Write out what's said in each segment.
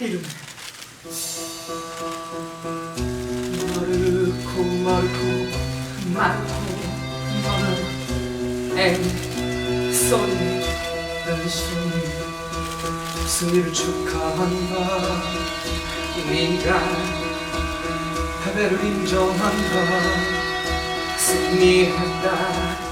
이름 마르코 마르코 마르코 마르코 앤 소니 앤 소니 승리를 축하한다 네가 패배를 인정한다 승리한다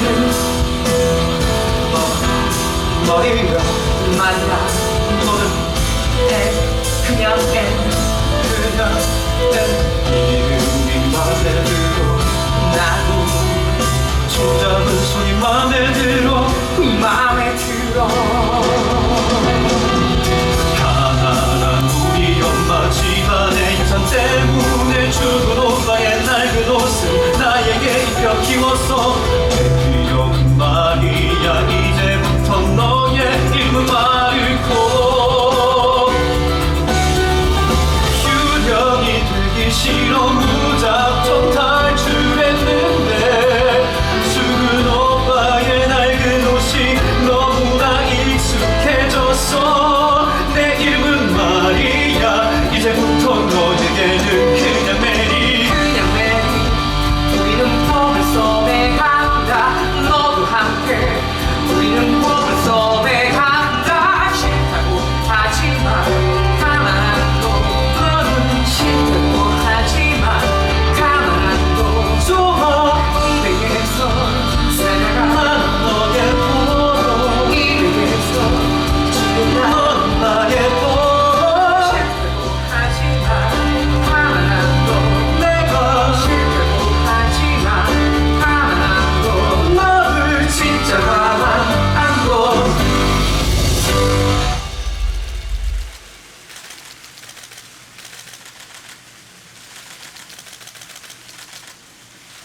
그대는 머리 위로 만나 너는 애 그냥 애 그냥 애 이름이 맘에 들어. 나도 초잡은 손이 맘에 들어. 맘에 들어. 가난한 우리 엄마 집안의 인상 때문에 죽은 오빠의 낡은 옷을 나에게 입혀 키웠어.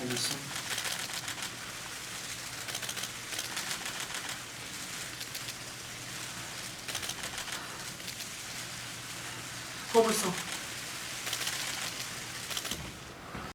알겠어? 어, 거불써